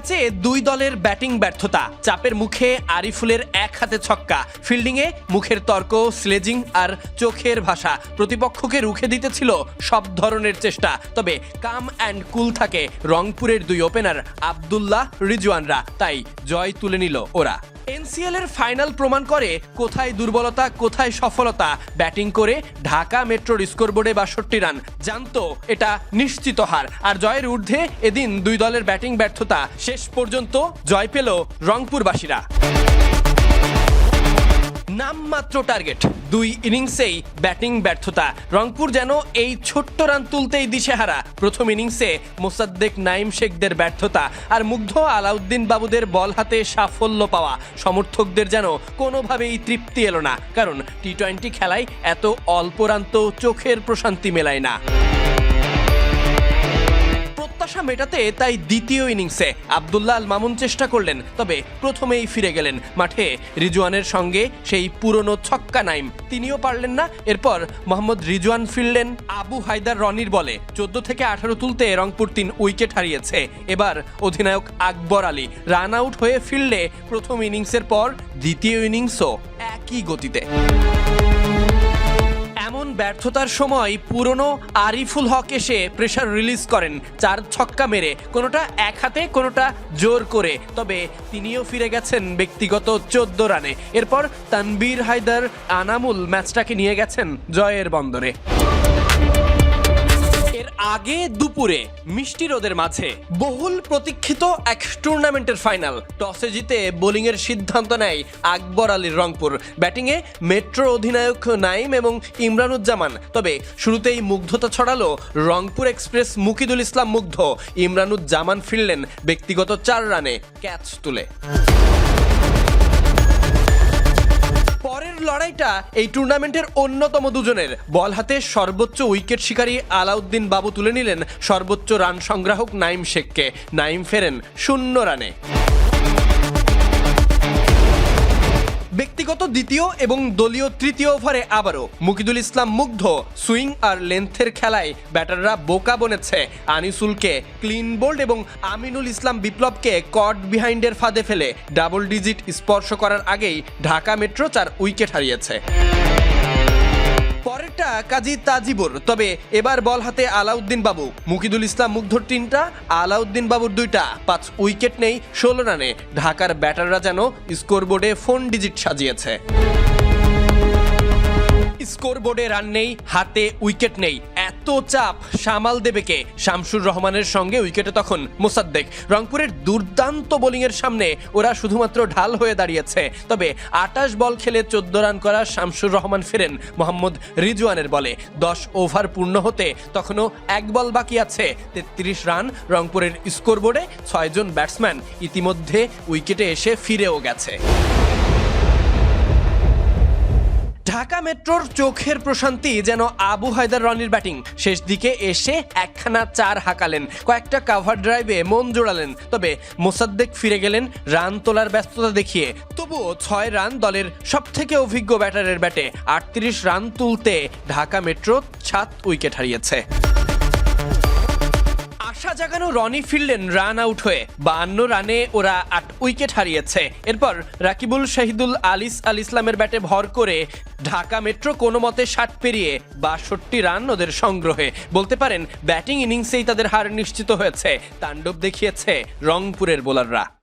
ম্যাচে দুই দলের ব্যাটিং ব্যর্থতা। চাপের মুখে আরিফুলের এক হাতে ছক্কা, ফিল্ডিংয়ে মুখের তর্ক, স্লেজিং আর চোখের ভাষা প্রতিপক্ষকে রুখে দিতে ছিল সব ধরনের চেষ্টা। তবে কাম অ্যান্ড কুল থাকে রংপুরের দুই ওপেনার আবদুল্লাহ রিজওয়ানরা, তাই জয় তুলে নিল ওরা। এনসিএল এর ফাইনাল প্রমাণ করে কোথায় দুর্বলতা, কোথায় সফলতা। ব্যাটিং করে ঢাকা মেট্রোর স্কোরবোর্ডে বাষট্টি রান। জানতো এটা নিশ্চিত হার। আর জয়ের ঊর্ধ্বে এদিন দুই দলের ব্যাটিং ব্যর্থতা। শেষ পর্যন্ত জয় পেল রংপুরবাসীরা। নামমাত্র টার্গেট। দুই ইনিংসেই ব্যাটিং ব্যর্থতা। রংপুর যেন এই ছোট্ট রান তুলতেই দিশেহারা। প্রথম ইনিংসে মোসাদ্দেক নাইম শেখদের ব্যর্থতা আর মুগ্ধ আলাউদ্দিন বাবুদের বল হাতে সাফল্য পাওয়া। সমর্থকদের যেন কোনোভাবেই তৃপ্তি এলো না। কারণ টি টোয়েন্টি খেলায় এত অল্প রান তো চোখের প্রশান্তি মেলায় না। প্রত্যাশা মেটাতে তাই দ্বিতীয় ইনিংসে আবদুল্লাহ আল মামুন চেষ্টা করলেন, তবে প্রথমেই ফিরে গেলেন। মাঠে রিজওয়ানের সঙ্গে সেই পুরনো ছক্কা নাইম। তিনিও পারলেন না। এরপর মোহাম্মদ রিজওয়ান ফিরলেন আবু হায়দার রনির বলে। চোদ্দ থেকে আঠারো তুলতে রংপুর তিন উইকেট হারিয়েছে। এবার অধিনায়ক আকবর আলী রান আউট হয়ে ফিরলে প্রথম ইনিংসের পর দ্বিতীয় ইনিংসও একই গতিতে। এমন ব্যর্থতার সময় পুরনো আরিফুল হক এসে প্রেশার রিলিজ করেন। চার ছক্কা মেরে, কোনোটা এক হাতে, কোনোটা জোর করে। তবে তিনিও ফিরে গেছেন ব্যক্তিগত চোদ্দ রানে। এরপর তানবীর হায়দার আনামুল ম্যাচটাকে নিয়ে গেছেন জয়ের বন্দরে। আগে দুপুরে মিষ্টি রোদের মাঝে বহুল প্রতীক্ষিত এক টুর্নামেন্টের ফাইনাল টসে জিতে বোলিংয়ের সিদ্ধান্ত নেয় আকবর আলীর রংপুর। ব্যাটিংয়ে মেট্রো অধিনায়ক নাইম এবং ইমরানুজ্জামান। তবে শুরুতেই মুগ্ধতা ছড়ালো রংপুর এক্সপ্রেস মুকিদুল ইসলাম মুগ্ধ। ইমরানুজ্জামান ফিরলেন ব্যক্তিগত চার রানে ক্যাচ তুলে। লড়াইটা এই টুর্নামেন্টের অন্যতম দুজনের। বল হাতে সর্বোচ্চ উইকেট শিকারী আলাউদ্দিন বাবু তুলে নিলেন সর্বোচ্চ রান সংগ্রাহক নাইম শেখকে। নাইম ফেরেন শূন্য রানে। ব্যক্তিগত দ্বিতীয় এবং দলীয় তৃতীয় ওভারে আবারও মুকিদুল ইসলাম মুগ্ধ, সুইং আর লেন্থের খেলায় ব্যাটাররা বোকা বনেছে। আনিসুলকে ক্লিন বোল্ড এবং আমিনুল ইসলাম বিপ্লবকে কট বিহাইন্ডের ফাঁদে ফেলে ডাবল ডিজিট স্পর্শ করার আগেই ঢাকা মেট্রো চার উইকেট হারিয়েছে। কাজী তাজিবুর। তবে এবার বল হাতে আলাউদ্দিন বাবু। মুকিদুল ইসলাম মুগ্ধর তিনটা, আলাউদ্দিন বাবুর দুইটা। পাঁচ উইকেট নেই, ষোলো রানে। ঢাকার ব্যাটাররা যেন স্কোরবোর্ডে ফোন ডিজিট সাজিয়েছে। স্কোরবোর্ডে রান নেই, হাতে উইকেট নেই। এত চাপ সামাল দেবে কে? শামসুর রহমানের সঙ্গে উইকেটে তখন মোসাদ্দেক। রংপুরের দুর্দান্ত বোলিংয়ের সামনে ওরা শুধুমাত্র ঢাল হয়ে দাঁড়িয়েছে। তবে আটাশ বল খেলে চোদ্দ রান করা শামসুর রহমান ফেরেন মোহাম্মদ রিজওয়ানের বলে। দশ ওভার পূর্ণ হতে তখনও এক বল বাকি আছে। তেত্রিশ রান রংপুরের স্কোরবোর্ডে, ছয়জন ব্যাটসম্যান ইতিমধ্যে উইকেটে এসে ফিরেও গেছে। ঢাকা মেট্রোর চোখের প্রশান্তি যেন আবু হায়দার রনির ব্যাটিং। শেষ দিকে এসে একখানা চার হাঁকালেন, কয়েকটা কাভার ড্রাইভে মন জোড়ালেন। তবে মোসাদ্দেক ফিরে গেলেন রান তোলার ব্যস্ততা দেখিয়ে। তবুও ছয় রান দলের সব থেকে অভিজ্ঞ ব্যাটারের ব্যাটে আটত্রিশ রান তুলতে ঢাকা মেট্রো সাত উইকেট হারিয়েছে। আশা জাগানো রনি ফিরলেন রান আউট হয়ে। বাহান্ন রানে ওরা আট উইকেট হারিয়েছে। এরপর রাকিবুল শাহিদুল আলিস আল ইসলামের ব্যাটে ভর করে ঢাকা মেট্রো কোনো মতে ষাট পেরিয়ে বাষট্টি রান ওদের সংগ্রহে। বলতে পারেন, ব্যাটিং ইনিংসেই তাদের হার নিশ্চিত হয়েছে। তাণ্ডব দেখিয়েছে রংপুরের বোলাররা।